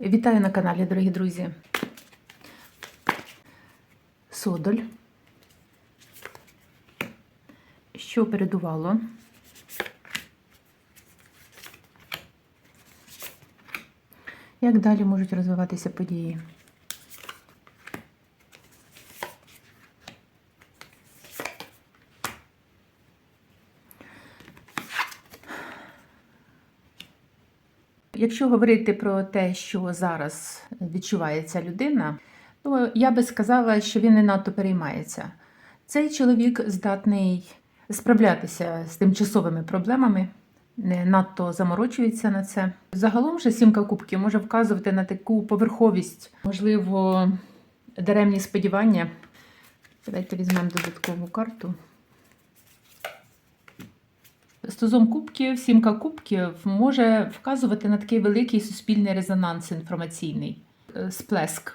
Вітаю на каналі, дорогі друзі. Содоль. Що передувало? Як далі можуть розвиватися події? Якщо говорити про те, що зараз відчуває ця людина, то я би сказала, що він не надто переймається. Цей чоловік здатний справлятися з тимчасовими проблемами, не надто заморочується на це. Загалом же сімка кубків може вказувати на таку поверховість, можливо, даремні сподівання. Давайте візьмемо додаткову карту. Стозом кубків, сімка кубків може вказувати на такий великий суспільний резонанс інформаційний е, сплеск.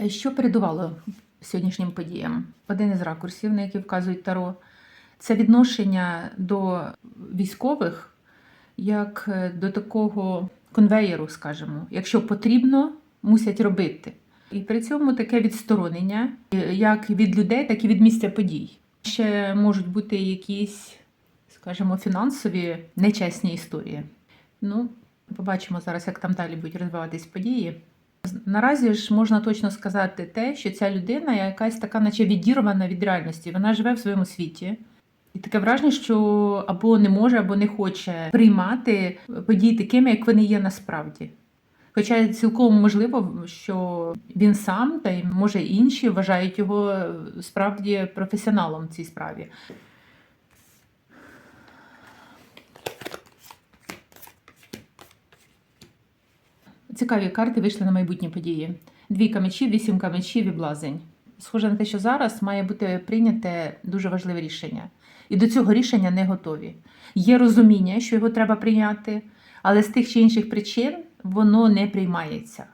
Е, Що передувало сьогоднішнім подіям? Один із ракурсів, на які вказують Таро, це відношення до військових як е, до такого конвеєру, скажімо, якщо потрібно, мусять робити. І при цьому таке відсторонення, е, як від людей, так і від місця подій. Ще можуть бути якісь, скажімо, фінансові нечесні історії. Ну, побачимо зараз, як там далі будуть розвиватись події. Наразі ж можна точно сказати те, що ця людина якась така, наче відірвана від реальності. Вона живе в своєму світі. І таке враження, що або не може, або не хоче приймати події такими, як вони є насправді. Хоча цілком можливо, що він сам та й може інші вважають його справді професіоналом в цій справі. Цікаві карти вийшли на майбутні події. Двійка мечів, вісімка мечів і блазень. Схоже на те, що зараз має бути прийняте дуже важливе рішення. І до цього рішення не готові. Є розуміння, що його треба прийняти, але з тих чи інших причин воно не приймається.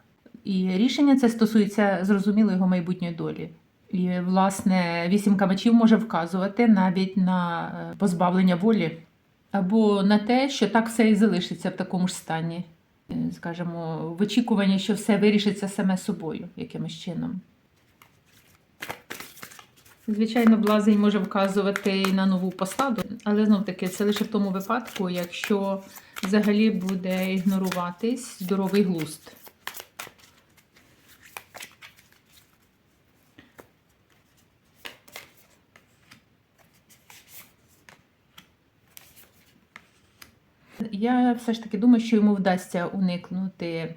І рішення це стосується зрозуміло його майбутньої долі. І, власне, вісімка мечів може вказувати навіть на е, позбавлення волі або на те, що так все і залишиться в такому ж стані, Е, скажімо, в очікуванні, що все вирішиться саме собою якимось чином. Звичайно, блазень може вказувати на нову посаду, але знов таки це лише в тому випадку, якщо взагалі буде ігноруватись здоровий глузд. Я все ж таки думаю, що йому вдасться уникнути е,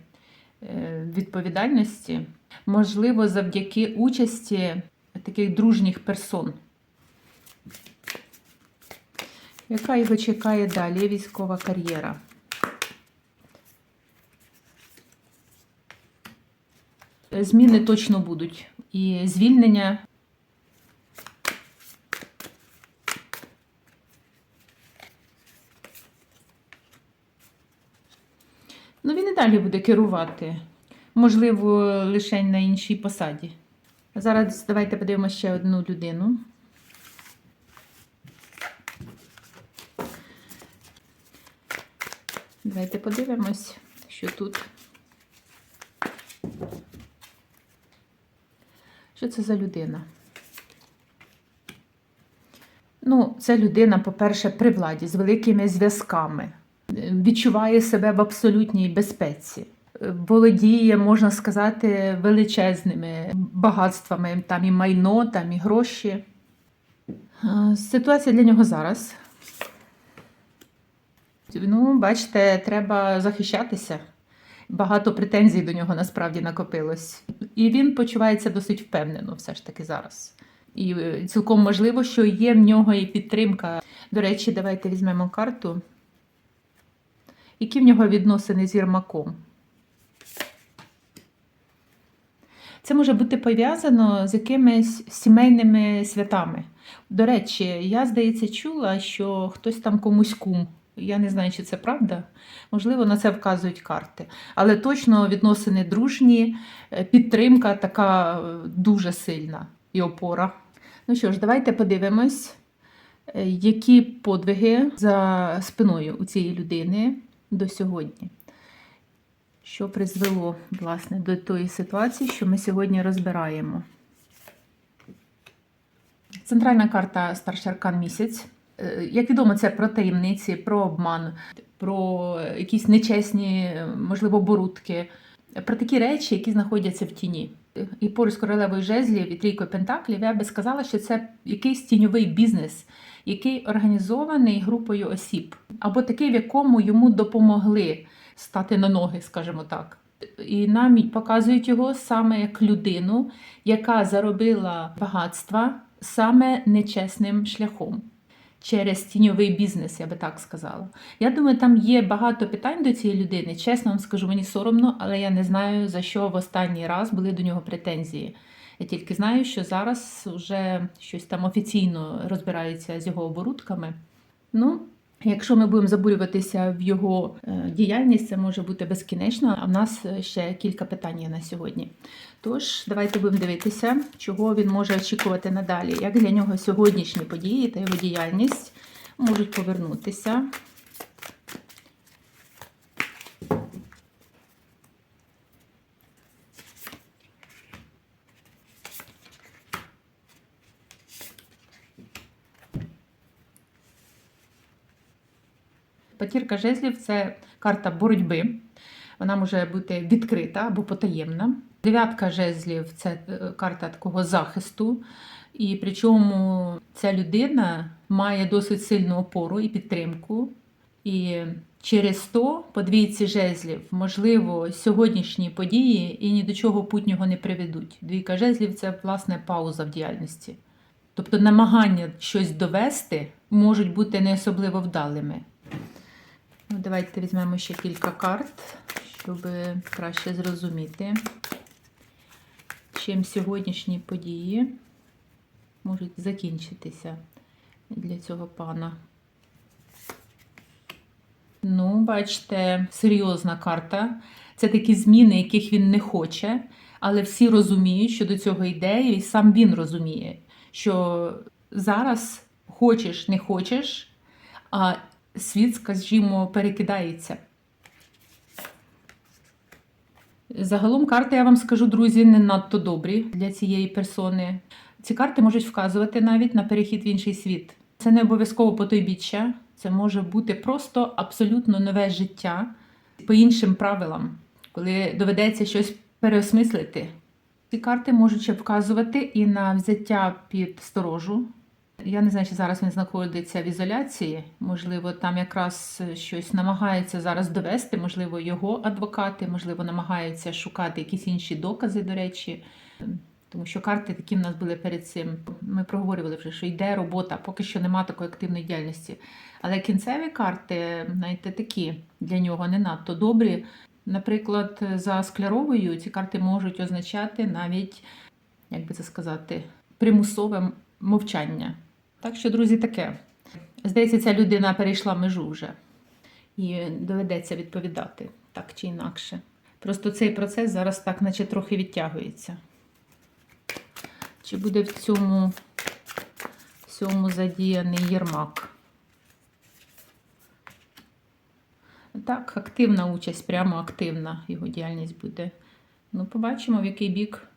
відповідальності, можливо, завдяки участі таких дружніх персон. Яка його чекає далі військова кар'єра? Зміни точно будуть. І звільнення. Ну, він і далі буде керувати. Можливо, лише на іншій посаді. Зараз давайте подивимося ще одну людину. Давайте подивимось, що тут. Що це за людина? Ну, це людина, по-перше, при владі з великими зв'язками. Відчуває себе в абсолютній безпеці. Володіє, можна сказати, величезними багатствами, там і майно, там і гроші. Ситуація для нього зараз. Ну, бачите, треба захищатися. Багато претензій до нього насправді накопилось. І він почувається досить впевнено, все ж таки зараз. І е, цілком можливо, що є в нього і підтримка. До речі, давайте візьмемо карту. Які в нього відносини з Єрмаком? Це може бути пов'язано з якимись сімейними святами. До речі, я, здається, чула, що хтось там комусь кум. Я не знаю, чи це правда. Можливо, на це вказують карти. Але точно відносини дружні, е, підтримка така е, дуже сильна і опора. Ну що ж, давайте подивимось, е, які подвиги за спиною у цієї людини до сьогодні. Що призвело, власне, до тої ситуації, що ми сьогодні розбираємо. Центральна карта старший аркан місяць. Е, Як відомо, це про таємниці, про обман, про якісь нечесні, можливо, оборудки, про такі речі, які знаходяться в тіні. І поруч з королевою жезлів і трійкою пентаклів я би сказала, що це якийсь тіньовий бізнес, який організований групою осіб, або такий, в якому йому допомогли стати на ноги, скажімо так. І нам показують його саме як людину, яка заробила багатства саме нечесним шляхом. Через тіньовий бізнес, я би так сказала. Я думаю, там є багато питань до цієї людини. Чесно вам скажу, мені соромно, але я не знаю, за що в останній раз були до нього претензії. Я тільки знаю, що зараз вже щось там офіційно розбирається з його оборудками. Ну, якщо ми будемо забурюватися в його е, діяльність, це може бути безкінечно, а в нас е, ще кілька питань є на сьогодні. Тож, давайте будемо дивитися, чого він може очікувати надалі, як для нього сьогоднішні події та його діяльність можуть повернутися. П'ятірка жезлів це карта боротьби. Вона може бути відкрита або потаємна. Дев'ятка жезлів це е, карта такого захисту. І причому ця людина має досить сильну опору і підтримку. І через то по двійці жезлів, можливо, сьогоднішні події і ні до чого путнього не приведуть. Двійка жезлів це власне пауза в діяльності. Тобто намагання щось довести можуть бути не особливо вдалими. Ну, давайте візьмемо ще кілька карт, щоб краще зрозуміти, чим сьогоднішні події можуть закінчитися для цього пана. Ну, бачите, серйозна карта. Це такі зміни, яких він не хоче, але всі розуміють, що до цього йде, і сам він розуміє, що зараз хочеш, не хочеш, а світ, скажімо, перекидається. Загалом карти, я вам скажу, друзі, не надто добрі для цієї персони. Ці карти можуть вказувати навіть на перехід в інший світ. Це не обов'язково потойбіччя, це може бути просто абсолютно нове життя по іншим правилам, коли доведеться щось переосмислити. Ці карти можуть ще вказувати і на взяття під сторожу. Я не знаю, чи зараз він знаходиться в ізоляції. Можливо, там якраз щось намагається зараз довести, можливо, його адвокати, можливо, намагаються шукати якісь інші докази, до речі. Тому що карти такі в нас були перед цим. Ми проговорювали вже, що йде робота, поки що немає такої активної діяльності. Але кінцеві карти, знаєте, такі для нього не надто добрі. Наприклад, за скляровою ці карти можуть означати навіть, як би це сказати, примусове мовчання. Так що, друзі, таке. Здається, ця людина перейшла межу вже і доведеться відповідати так чи інакше. Просто цей процес зараз так, наче трохи відтягується. Чи буде в цьому, в цьому задіяний Єрмак? Так, активна участь, прямо активна його діяльність буде. Ну, побачимо, в який бік.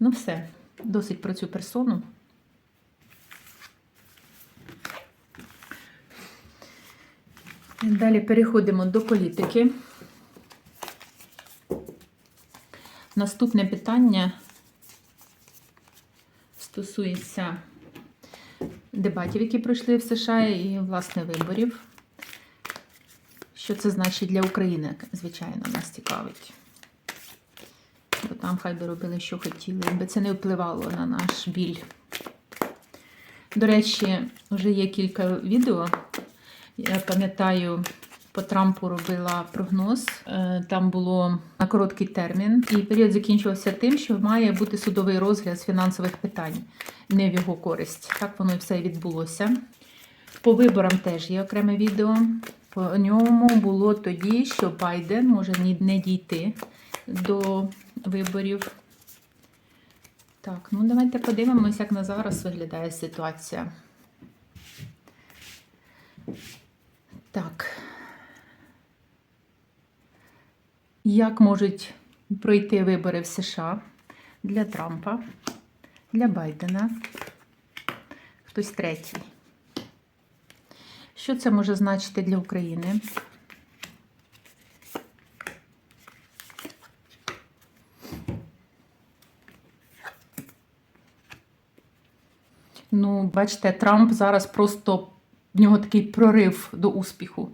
Ну, все, досить про цю персону. Далі переходимо до політики. Наступне питання стосується дебатів, які пройшли в США, і, власне, виборів. Що це значить для України, звичайно, нас цікавить. Бо там хай би робили, що хотіли, якби це не впливало на наш біль. До речі, вже є кілька відео. Я пам'ятаю, по Трампу робила прогноз. Е, Там було на короткий термін, і період закінчувався тим, що має бути судовий розгляд з фінансових питань, не в його користь. Так воно і все відбулося. По виборам теж є окреме відео. По ньому було тоді, що Байден може не дійти до виборів. Так, ну давайте подивимось, як на зараз виглядає ситуація. Так. Як можуть пройти вибори в США для Трампа, для Байдена, хтось третій? Що це може значити для України? Ну, бачите, Трамп зараз просто в нього такий прорив до успіху.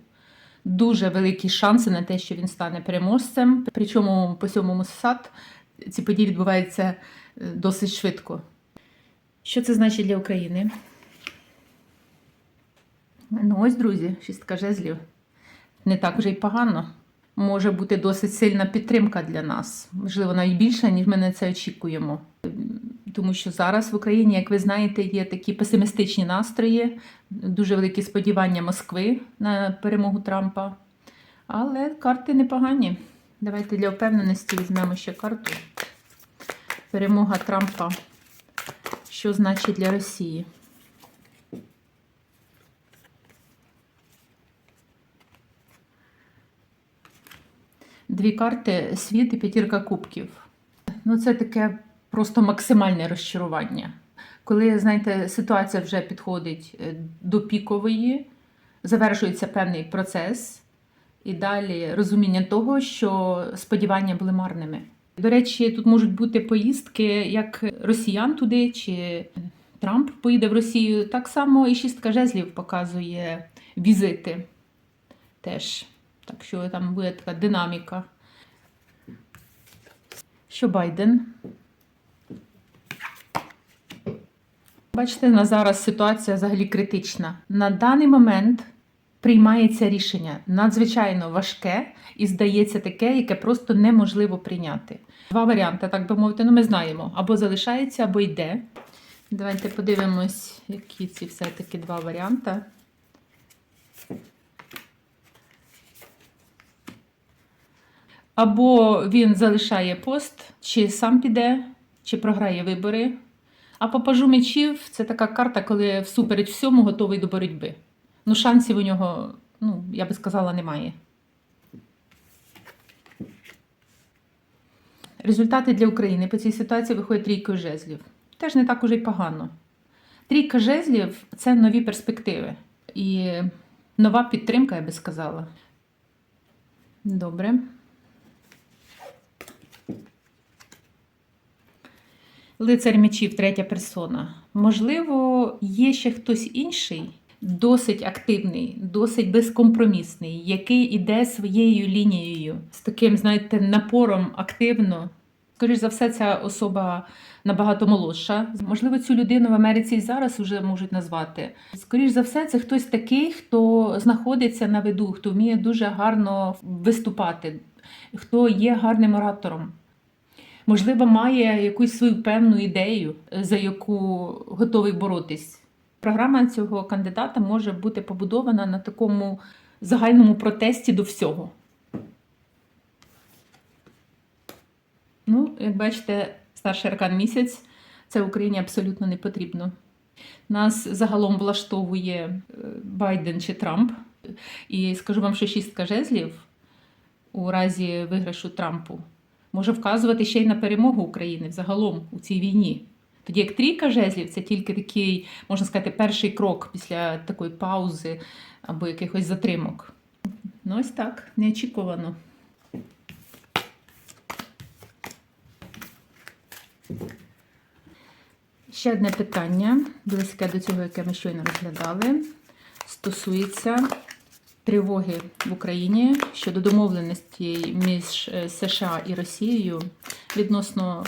Дуже великі шанси на те, що він стане переможцем. Причому по сьомому сад ці події відбуваються е, досить швидко. Що це значить для України? Ну, ось, друзі, шістка жезлів. Не так вже й погано. Може бути досить сильна підтримка для нас. Можливо, навіть більша, ніж ми на це очікуємо. Тому що зараз в Україні, як ви знаєте, є такі песимістичні настрої, дуже великі сподівання Москви на перемогу Трампа. Але карти непогані. Давайте для впевненості візьмемо ще карту. Перемога Трампа. Що значить для Росії? Дві карти світ і п'ятірка кубків. Ну, це таке просто максимальне розчарування. Коли, знаєте, ситуація вже підходить е, до пікової, завершується певний процес, і далі розуміння того, що сподівання були марними. До речі, тут можуть бути поїздки як росіян туди, чи Трамп поїде в Росію. Так само і шістка жезлів показує візити теж. Так що там буде така динаміка. Що Байден? Бачите, на зараз ситуація взагалі критична. На даний момент приймається рішення надзвичайно важке і здається таке, яке просто неможливо прийняти. Два варіанти, так би мовити, ну ми знаємо: або залишається, або йде. Давайте подивимось, які ці все-таки два варіанти. Або він залишає пост, чи сам піде, чи програє вибори. А по пажу мечів це така карта, коли всупереч всьому готовий до боротьби. Ну, шансів у нього, ну, я би сказала, немає. Результати для України по цій ситуації виходить трійкою жезлів. Теж не так уже й погано. Трійка жезлів це нові перспективи. І нова підтримка, я би сказала. Добре. Лицар мечів, третя персона. Можливо, є ще хтось інший, досить активний, досить безкомпромісний, який іде своєю лінією, з таким, знаєте, напором активно. Скоріше за все, ця особа набагато молодша. Можливо, цю людину в Америці і зараз вже можуть назвати. Скоріше за все, це хтось такий, хто знаходиться на виду, хто вміє дуже гарно виступати, хто є гарним оратором. Можливо, має якусь свою певну ідею, за яку готовий боротись. Програма цього кандидата може бути побудована на такому загальному протесті до всього. Ну, як бачите, старший аркан місяць це Україні абсолютно не потрібно. Нас загалом влаштовує е, Байден чи Трамп. І скажу вам, що шістка жезлів у разі виграшу Трампу може вказувати ще й на перемогу України взагалом у цій війні. Тоді як трійка жезлів це тільки такий, можна сказати, перший крок після такої паузи або якихось затримок. Ну, ось так, неочікувано. Ще одне питання, близьке до цього, яке ми щойно розглядали, стосується тривоги в Україні щодо домовленості між е, США і Росією відносно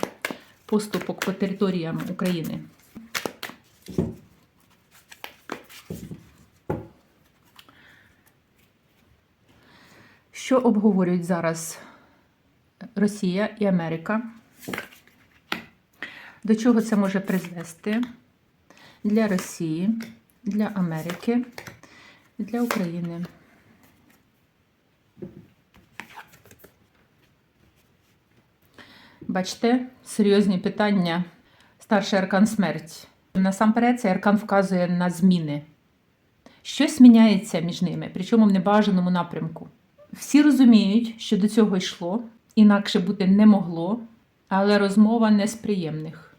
поступок по територіям України. Що обговорюють зараз Росія і Америка? До чого це може призвести для Росії, для Америки, для України? Бачите, серйозні питання Старший аркан смерть. Насамперед, цей аркан вказує на зміни. Щось міняється між ними, причому в небажаному напрямку. Всі розуміють, що до цього йшло, інакше бути не могло, але розмова не з приємних.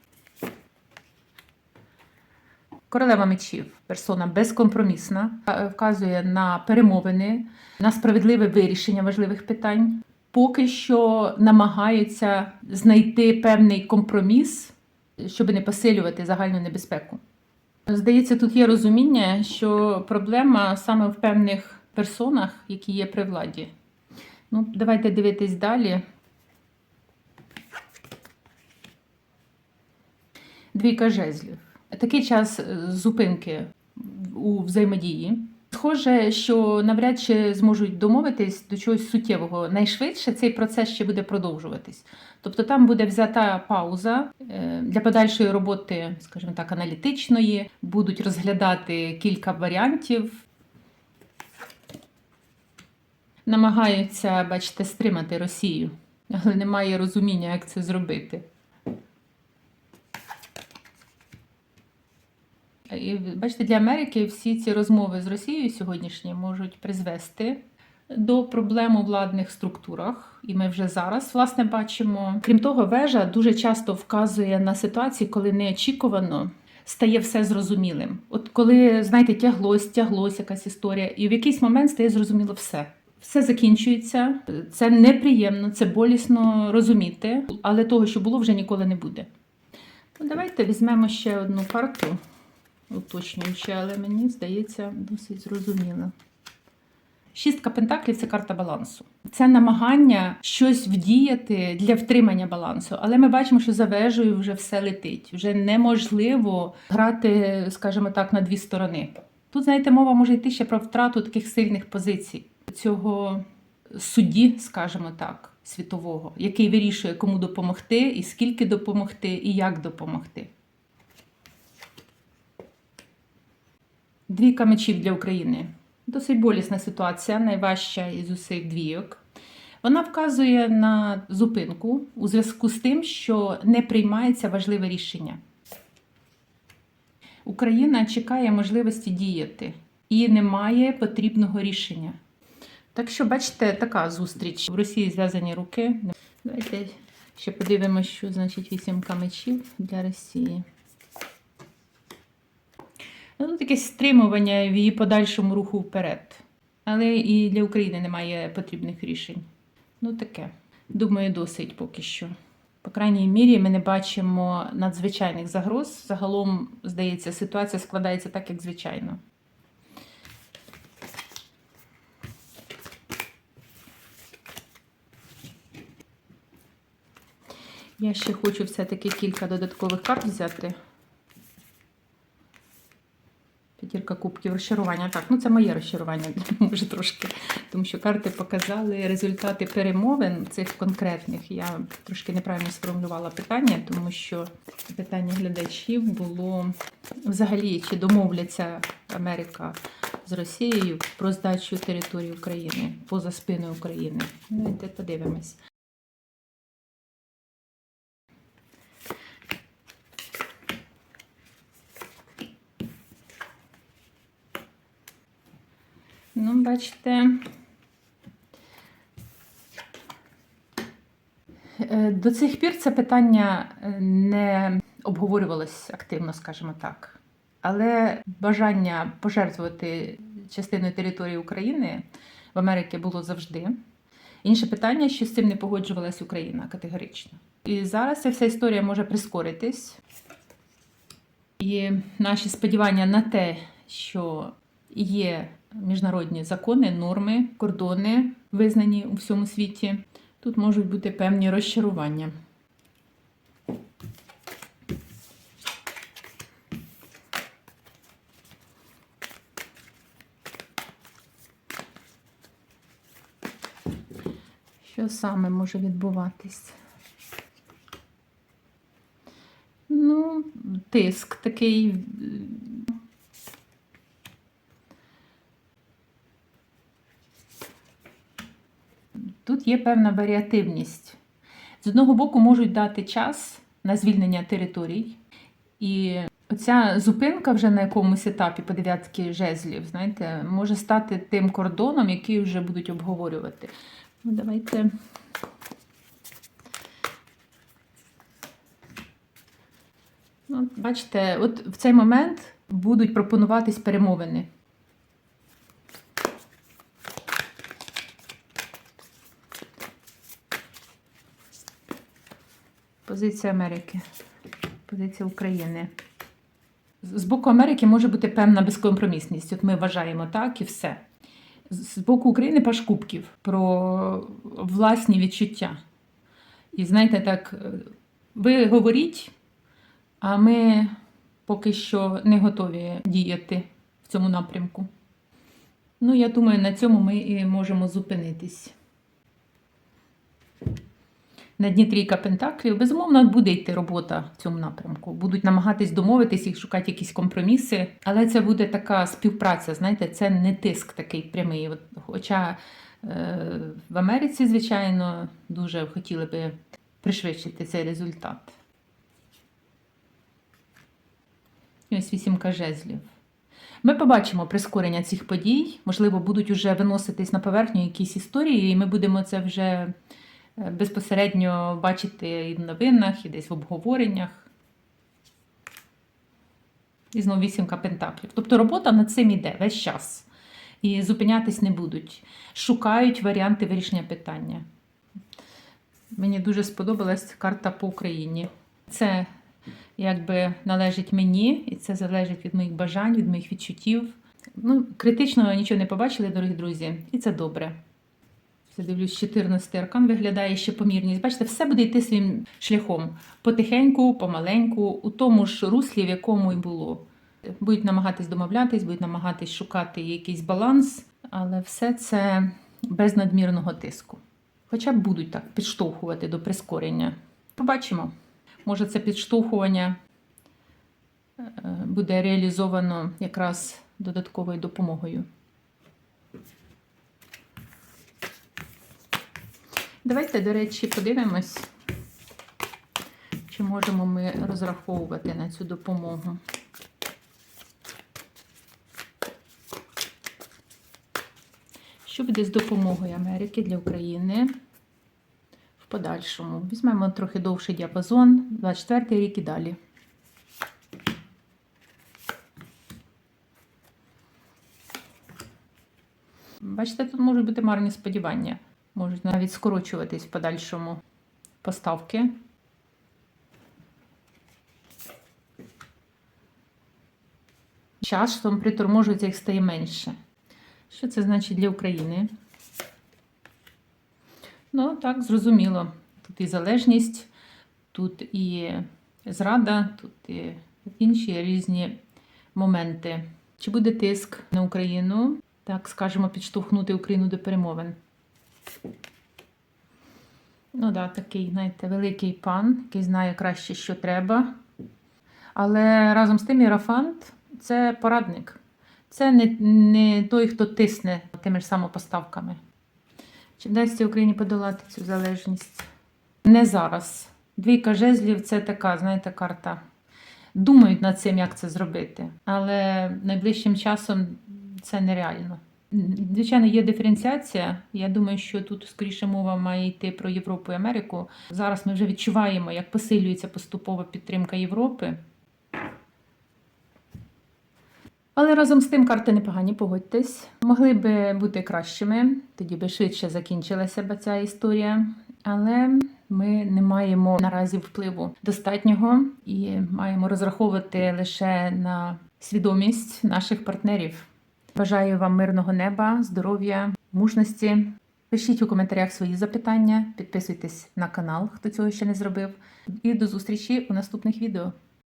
Королева мечів, персона безкомпромісна, вказує на перемовини, на справедливе вирішення важливих питань. Поки що намагаються знайти певний компроміс, щоб не посилювати загальну небезпеку. Здається, тут є розуміння, що проблема саме в певних персонах, які є при владі. Ну, давайте дивитись далі. Двійка жезлів. Такий час зупинки у взаємодії. Схоже, що навряд чи зможуть домовитись до чогось суттєвого. Найшвидше цей процес ще буде продовжуватись. Тобто там буде взята пауза е, для подальшої роботи, скажімо так, аналітичної, будуть розглядати кілька варіантів. Намагаються, бачите, стримати Росію, але немає розуміння, як це зробити. І бачите, для Америки всі ці розмови з Росією сьогоднішні можуть призвести до проблем у владних структурах, і ми вже зараз власне бачимо. Крім того, вежа дуже часто вказує на ситуації, коли неочікувано стає все зрозумілим. От коли, знаєте, тяглось, тяглось якась історія, і в якийсь момент стає зрозуміло все. Все закінчується, це неприємно, це болісно розуміти, але того, що було, вже ніколи не буде. Ну, давайте візьмемо ще одну карту уточнюючи, але мені здається досить зрозуміло. Шістка пентаклів це карта балансу. Це намагання щось вдіяти для втримання балансу. Але ми бачимо, що за вежею вже все летить. Вже неможливо грати, скажімо так, на дві сторони. Тут, знаєте, мова може йти ще про втрату таких сильних позицій цього судді, скажімо так, світового, який вирішує, кому допомогти, і скільки допомогти, і як допомогти. Двійка мечів для України. Досить болісна ситуація, найважча із усіх двійок. Вона вказує на зупинку у зв'язку з тим, що не приймається важливе рішення. Україна чекає можливості діяти і немає потрібного рішення. Так що, бачите, така зустріч. В Росії зв'язані руки. Давайте ще подивимося, що значить вісімка мечів для Росії. Ну, таке стримування в її подальшому руху вперед. Але і для України немає потрібних рішень. Ну, таке. Думаю, досить поки що. По крайній мірі, ми не бачимо надзвичайних загроз. Загалом, здається, ситуація складається так, як звичайно. Я ще хочу все-таки кілька додаткових карт взяти. П'ятірка кубків розчарування. Так, ну це моє розчарування, може трошки. Тому що карти показали результати перемовин цих конкретних. Я трошки неправильно сформулювала питання, тому що питання глядачів було взагалі, чи домовляться Америка з Росією про здачу території України поза спиною України. Давайте подивимось. Ну, бачите, е, до цих пір це питання е, не обговорювалось активно, скажімо так. Але бажання пожертвувати частиною території України в Америці було завжди. Інше питання, що з цим не погоджувалась Україна категорично. І зараз ця вся історія може прискоритись. І наші сподівання на те, що є міжнародні закони, норми, кордони, визнані у всьому світі. Тут можуть бути певні розчарування. Що саме може відбуватись? Ну, тиск такий Тут є певна варіативність. З одного боку, можуть дати час на звільнення територій, І оця зупинка вже на якомусь етапі по дев'ятки жезлів, знаєте, може стати тим кордоном, який вже будуть обговорювати. Ну, давайте. Ну, бачите, от в цей момент будуть пропонуватись перемовини. Позиція Америки, позиція України. З боку Америки може бути певна безкомпромісність. От ми вважаємо так і все. З з боку України паш кубків про власні відчуття. І знаєте, так, е, ви говоріть, а ми поки що не готові діяти в цьому напрямку. Ну, я думаю, на цьому ми і можемо зупинитись. На дні трійка Пентаклів, безумовно, буде йти робота в цьому напрямку. Будуть намагатись домовитись і шукати якісь компроміси, але це буде така співпраця, знаєте, це не тиск такий прямий. Хоча е, в Америці, звичайно, дуже хотіли би пришвидшити цей результат. Ось вісімка жезлів. Ми побачимо прискорення цих подій. Можливо, будуть вже виноситись на поверхню якісь історії, і ми будемо це вже безпосередньо бачити і в новинах, і десь в обговореннях. І знову вісімка пентаклів. Тобто робота над цим іде весь час. І зупинятись не будуть. Шукають варіанти вирішення питання. Мені дуже сподобалась карта по Україні. Це якби належить мені, і це залежить від моїх бажань, від моїх відчуттів. Ну, критично нічого не побачили, дорогі друзі, і це добре. Я дивлюсь, 14 аркан виглядає ще помірність. Бачите, все буде йти своїм шляхом. Потихеньку, помаленьку, у тому ж руслі, в якому й було. Будуть намагатись домовлятись, будуть намагатись шукати якийсь баланс, але все це без надмірного тиску. Хоча б будуть так підштовхувати до прискорення. Побачимо. Може, це підштовхування е, буде реалізовано якраз додатковою допомогою. Давайте, до речі, подивимось, чи можемо ми розраховувати на цю допомогу. Що буде з допомогою Америки для України в подальшому? Візьмемо трохи довший діапазон, 24 рік і далі. Бачите, тут можуть бути марні сподівання. Можуть навіть скорочуватись в подальшому поставки. Часом приторможується, їх стає менше. Що це значить для України? Ну, так, зрозуміло. Тут і залежність, тут і зрада, тут і інші різні моменти. Чи буде тиск на Україну? Так, скажемо, підштовхнути Україну до перемовин. Ну, да, такий, знаєте, великий пан, який знає краще, що треба. Але разом з тим Єрофант це порадник. Це не, не той, хто тисне тими ж самопоставками. Чи вдасться Україні подолати цю залежність? Не зараз. Двійка жезлів це така, знаєте, карта. Думають над цим, як це зробити. Але найближчим часом це нереально. Звичайно, є диференціація. Я думаю, що тут скоріше мова має йти про Європу і Америку. Зараз ми вже відчуваємо, як посилюється поступова підтримка Європи. Але разом з тим карти непогані, погодьтесь. Могли би бути кращими, тоді би швидше закінчилася б ця історія. Але ми не маємо наразі впливу достатнього і маємо розраховувати лише на свідомість наших партнерів. Бажаю вам мирного неба, здоров'я, мужності. Пишіть у коментарях свої запитання, підписуйтесь на канал, хто цього ще не зробив. І до зустрічі у наступних відео.